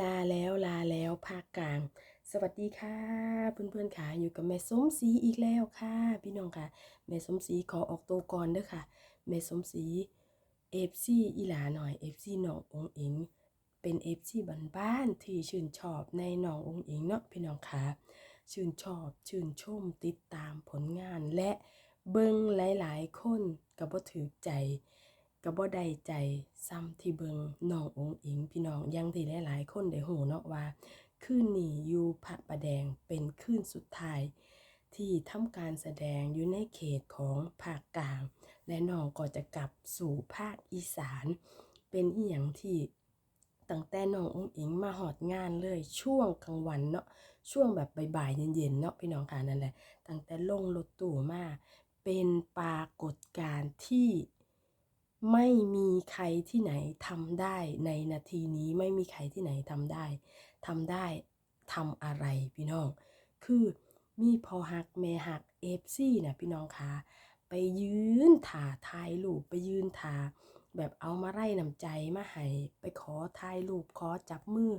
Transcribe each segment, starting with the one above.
ลาแล้วลาแล้วภาคกลาง สวัสดีค่ะ เพื่อนๆค่ะอยู่กับแม่สมศรีอีกแล้วค่ะ พี่น้องค่ะ แม่สมศรีขอออกตัวก่อนเด้อค่ะ แม่สมศรีเอฟซีอีหลาหน่อยเอฟซีน้ององอิง เป็นเอฟซีบ้านๆที่ชื่นชอบในน้ององอิงเนาะพี่น้องค่ะ ชื่นชอบชื่นชมติดตามผลงานและเบิ่งหลายๆ คนก็บ่ถือใจ ก็บ่ได้ใจซ้ำที่เบิงน้ององอิงพี่น้องอยังที่หลายๆคนได้หูเนาะว่าคืนนี้อยู่พระประแดงเป็นคืนสุดท้าย ที่ทำการแสดงอยู่ในเขตของภาคกลาง และน้องก็จะกลับสู่ภาคอีสาน เป็นอีหยังที่ตั้งแต่น้ององอิงมาหอดงานเลยช่วงกลางวันเนาะช่วงแบบบ่ายๆเย็นๆเนาะพี่น้องค่ะนั่นแหละตั้งแต่ลงรถตู้มาเป็นปรากฏการณ์ที่ ไม่มีใครที่ไหนทำได้ในนาทีนี้ไม่มีใครที่ไหนทำได้ทำได้ทำอะไรพี่น้อง คือมีพอหักแม่หักเอฟซี่นะพี่น้องคะไปยืนถ่าทายรูปไปยืนถ่าแบบเอามาไล่นำใจมาให้ไปขอถ่ายรูปขอจับมือ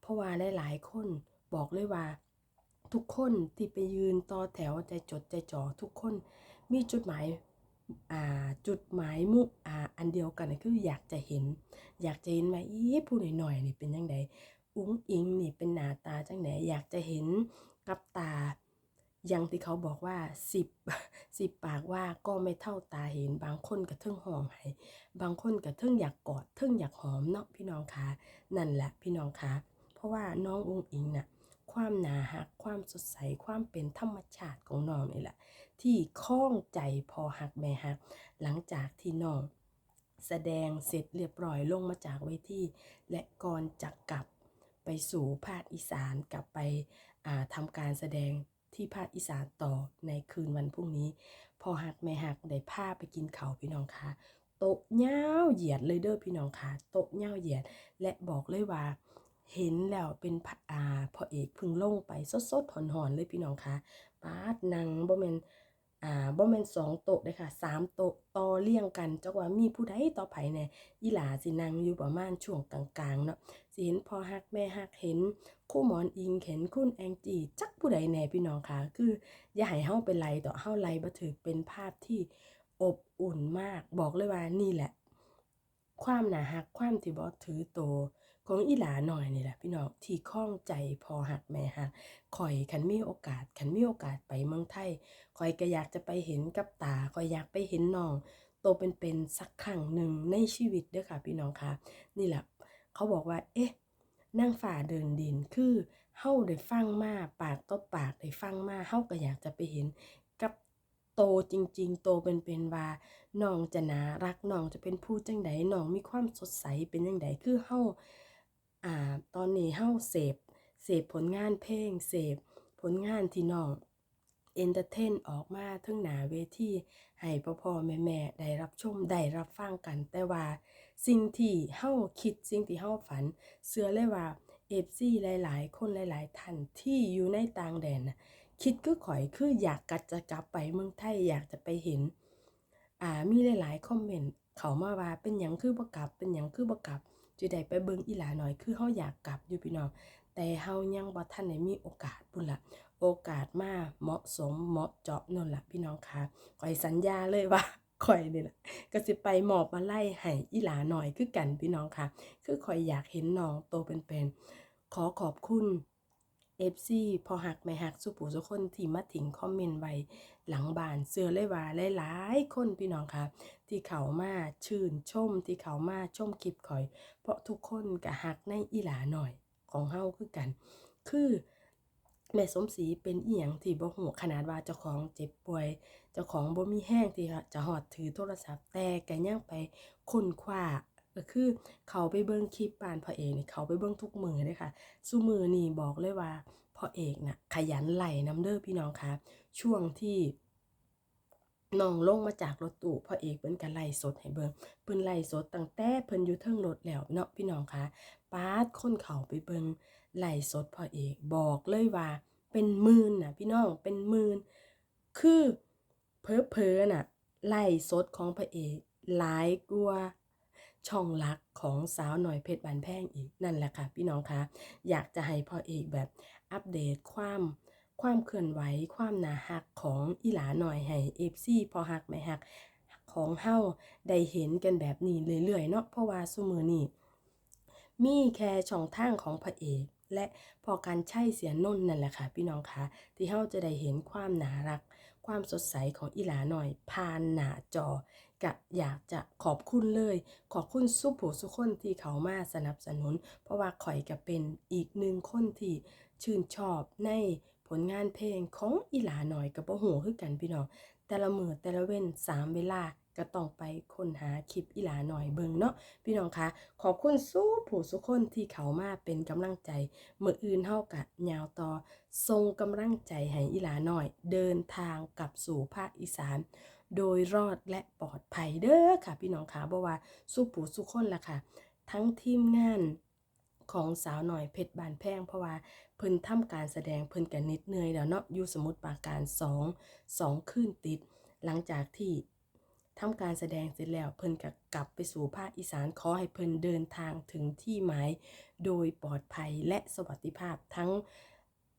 เพราะว่าหลายๆคนบอกเลยว่า ทุกคนที่ไปยืนต่อแถวใจจดใจจ่อทุกคนมีจุดหมาย จุดหมายมุอ่าอันเดียวกันนะคืออยากจะเห็น อยากจะเห็นว่าอีผู้หน่อยๆนี่เป็นยังไงอุ้งอิงนี่เป็นหน้าตาจังไหนอยากจะเห็นกับตาอย่างที่เขาบอกว่าสิบสิบปากว่าก็ไม่เท่าตาเห็นบางคนก็เทิงหอมให้บางคนก็เทิงอยากกอดเทิงอยากหอมเนาะพี่น้องคะนั่นแหละพี่น้องคะเพราะว่าน้องอุ้งอิงน่ะ ความหนาหัก ความสดใส ความเป็นธรรมชาติของน้องนี่แหละ ที่คล้องใจพอหักแม่หัก หลังจากที่น้องแสดงเสร็จเรียบร้อยลงมาจากเวทีและก่อนจะกลับไปสู่ภาคอีสานกลับไปอ่าทำการแสดงที่ภาคอีสานต่อในคืนวันพรุ่งนี้ พอหักแม่หักได้พาไปกินเขาพี่น้องคะโต๊ะเย้าวเหยียดเลยเด้อพี่น้องคะโต๊ะเย้าวเหยียด และบอกเลยว่า เห็นแล้วเป็นพระอาพอเอกพึ่งลงไปสดๆหอนๆเลยพี่น้องคะปาดนางบ่แมนอ่าบ่แมนสองโต๊ะเด้ค่ะสามโต๊ะต่อเรียงกันจักว่ามีผู้ใดต่อไผแน่อีหลาสินังอยู่ประมาณช่วงกลางๆเนาะสิเห็นพ่อฮักแม่ฮักเห็น คู่หมอนอิงเห็นคุณแองจีจักผู้ใดแน่พี่น้องค่ะ คืออย่าให้เฮาเป็นไรต่อเฮาไลบ่ถือเป็นภาพที่อบอุ่นมากบอกเลยว่านี่แหละ ความหนาหักความที่บ่ถือโต ของอีหลาหน่อยนี่แหละพี่น้องที่คล้องใจพอหักแม่หักข่อยคันมีโอกาสคันมีโอกาสไปเมืองไทยข่อยก็อยากจะไปเห็นกับตาข่อยอยากไปเห็นน้องโตเป็นๆสักครั้งหนึ่งในชีวิตเด้อค่ะ พี่น้องค่ะ นี่แหละเขาบอกว่า เอ๊ะนางฝ่าเดินดินคือเฮาได้ฟังมาปากต่อปากได้ฟังมาเฮาก็อยากจะไปเห็นกับโตจริง ๆ โตเป็นๆว่าน้องจะนารักน้องจะเป็นผู้จังใดน้องมีความสดใสเป็นจังใดคือเฮา อ่าตอนนี้เฮ้าเสพเสพผลงานเพลงเสพผลงานที่น้องเอนเตอร์เทนออกมาทั้งหนาเวทีให้พ่อพ่อแม่แม่ได้รับชมได้รับฟังกัน แต่ว่าสิ่งที่เฮ้าคิดสิ่งที่เฮ้าฝันเชื่อเลยว่าเอฟซีหลาย ๆ คนหลาย ๆ ท่านที่อยู่ในต่างแดนนะคิดคือข่อยคืออยากกัดจะกลับไปเมืองไทยอยากจะไปเห็น อ่ามีหลาย ๆ คอมเมนต์เขามาว่าเป็นหยังคือบ่กลับเป็นหยังคือบ่กลับ จะได้ไปเบิ่งอีหลาหน่อยคือเฮาอยากกลับอยู่พี่น้องแต่เฮายังบ่ทันได้มีโอกาสพุ่นล่ะโอกาสมาเหมาะสมเหมาะเจาะนนล่ะพี่น้องคะข่อยสัญญาเลยว่าข่อยนี่ล่ะก็สิไปหมอบมาไล่ให้อีหลาหน่อยคือกันพี่น้องค่ะ คือข่อยอยากเห็นน้องโตเป็นๆขอขอบคุณ FC พอหักไม่หักสุปูสุคนที่มาถิงคอมเมนต์ไว้หลังบานเสือเลยว่าหลายๆคนพี่น้องค่ะ ที่เขามาชื่นชมที่เขามาชมคลิปข่อย เพราะทุกคนก็หักในอีหลาหน่อยของเฮาคือกัน คือแม่สมศรีเป็นเอียงที่บ่ฮู้ขนาดว่าเจ้าของเจ็บป่วย เจ้าของบ่มีแห้งที่จะหอดถือโทรศัพท์แต่แก็ยังไปค้นคว้า ก็คือเขาไปเบิ่งคลิปปานพ่อเอกนี่เขาไปเบิ่งทุกมือเลยค่ะซุมือนี่บอกเลยว่าพ่อเอกน่ะขยันไหลน้ำเด้อพี่น้องค่ะช่วงที่น้องลงมาจากรถตู้พ่อเอกเพิ่นก็ไล่สดให้เบิ่งเพิ่นไล่สดตั้งแต่เพิ่นอยู่เทิงรถแล้วเนาะพี่น้องคะปาดคนเขาไปเบิ่งไล่สดพ่อเอกบอกเลยว่า เป็นหมื่นน่ะพี่น้องเป็นหมื่นคือเพ้อๆน่ะไล่สดของพ่อเอกหลายกว่า ช่องลักของสาวหน่อยเพชรบานแพงอีกนั่นแหละค่ะ พี่น้องคะอยากจะให้พ่อเอกแบบอัปเดตความความเคลื่อนไหวความหนาหักของอีหลาหน่อยให้เอฟซีพอหักไม่หักของเฮาได้เห็นกันแบบนี้เรื่อยๆเนาะเพราะว่าซุมือนี้มีแค่ช่องทางของพระเอกและพอการใช่เสียนนนั่นแหละค่ะ พี่น้องคะที่เฮาจะได้เห็นความน่ารัก ความสดใสของอีหลาหน่อยผ่านหน้าจอกะอยากจะขอบคุณเลย ขอบคุณสุผู้สุคนที่เขามาสนับสนุน เพราะว่าข่อยก็เป็นอีกหนึ่งคนที่ชื่นชอบใน ผลงานเพลงของอีหลาหน่อยกับบ่ฮู้คือกันพี่น้อง แต่ละมือแต่ละเว้นสามเวลาก็ต้องไปค้นหาคลิปอีหลาหน่อยเบิงเนาะพี่น้องคะขอบคุณสู้ผู้สุคนที่เขามาเป็นกำลังใจเมื่ออื่นเฮากะยาวต่อทรงกำลังใจให้อีหลาหน่อย เดินทางกลับสู่ภาคอีสาน โดยรอดและปลอดภัยเด้อค่ะ พี่น้องคะบ่ว่าสู้ผู้สุคนละค่ะ ทั้งทีมงานของสาวหน่อยเพชรบานแพงเพราะว่า เพิ่นทำการแสดงเพิ่นกันนิดเหนื่อยแล้วเนาะอยู่สมุทรปราการ2 2คืนติด หลังจากที่ทำการแสดงเสร็จแล้วเพิ่นก็กลับไปสู่ภาคอีสานขอให้เพิ่นเดินทางถึงที่หมาย โดยปลอดภัยและสวัสดิภาพทั้ง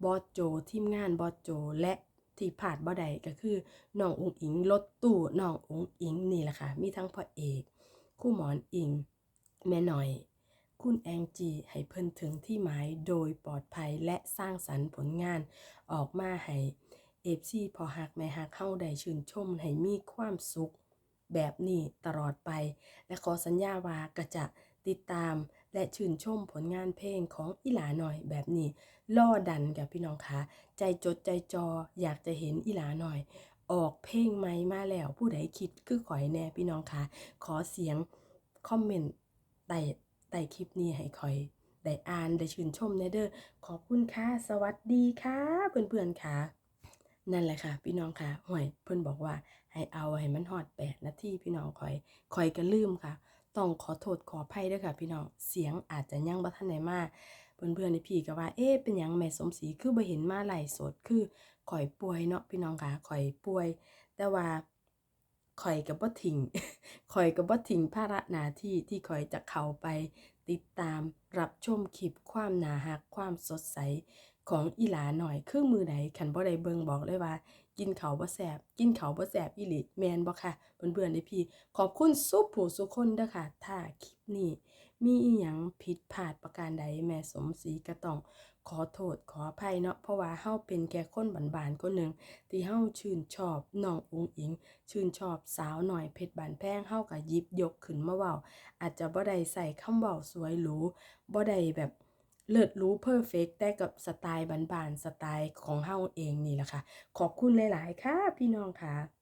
บอสโจทีมงานบอสโจและที่ผาดบ่ใดก็คือน้ององอิงรถตู้น้ององอิงนี่แหละค่ะมีทั้งพ่อเอก คู่หมอนอิง แม่หน่อย คุณแองจีให้เพิ่นถึงที่หมายโดยปลอดภัยและสร้างสรรค์ผลงานออกมาให้เอฟซีพอหักแม่หักเข้าได้ชื่นชมให้มีความสุข แบบนี้ตลอดไป และขอสัญญาว่าก็จะติดตามและชื่นชมผลงานเพลงของอีหลาหน่อยแบบนี้ ล่อดันกับพี่น้องคะใจจดใจจออยากจะเห็นอีหลาหน่อย ออกเพลงใหม่มาแล้วผู้ใดคิดคือขอยแน่พี่น้องคะขอเสียงคอมเมนต์ใต้ ใต้คลิปนี้ให้ข่อยได้อ่านได้ชื่นชมแน่เด้อขอบคุณค่ะ สวัสดีค่ะ เพื่อนๆค่ะ นั่นแหละค่ะ พี่น้องค่ะห่วยเพิ่อนบอกว่า ให้เอาให้มันฮอดแปดนาทีพี่น้องคอยคอยก็ลืมค่ะ ต้องขอโทษขออภัยด้วยค่ะ พี่น้องเสียงอาจจะยั่งบ่ทันได้มาเพื่อนๆในพี่ก็ว่าเอ๊ะเป็นยังแม่สมศรีคือบ่เห็นมาไหลสดคือข่อยป่วยเนาะพี่น้องค่ะข่อยป่วย แต่ว่าข่อยก็บ่ทิ้ง ข่อยก็บ่ทิ้งภาระหน้าที่ที่ข่อยจะเข้าไป ติดตามรับชมคลิปความนารักความสดใสของอีหลาหน่อยเครื่องมือไหนขันบ่ได้เบิงบอกเลยว่า กินเขาบ่แสบกินเขาบ่แสบอีหลีแมนบ่ค่ะเพื่อนๆในพี่ ขอบคุณสุปผู้สุคนเด้อค่ะ ถ้าคลิปนี้ มีอีหยังผิดพลาดประการใดแม่สมศรีก็ต้อง ขอโทษขออภัยเนาะเพราะว่าเฮาเป็นแค่คนบานๆคนหนึ่งที่เฮาชื่นชอบน้ององอิง ชื่นชอบสาวหน่อยเพชรบานแพงเฮาก็ยิบยกขึ้นมาเว้าอาจจะบ่ได้ใส่คำเว้าสวยหรูบ่ได้แบบเลิศรู้เพอร์เฟกแต่กับสไตล์บานๆสไตล์ของเฮาเองนี่แหละค่ะ ขอบคุณหลาย ๆ ค่ะ พี่น้องค่ะ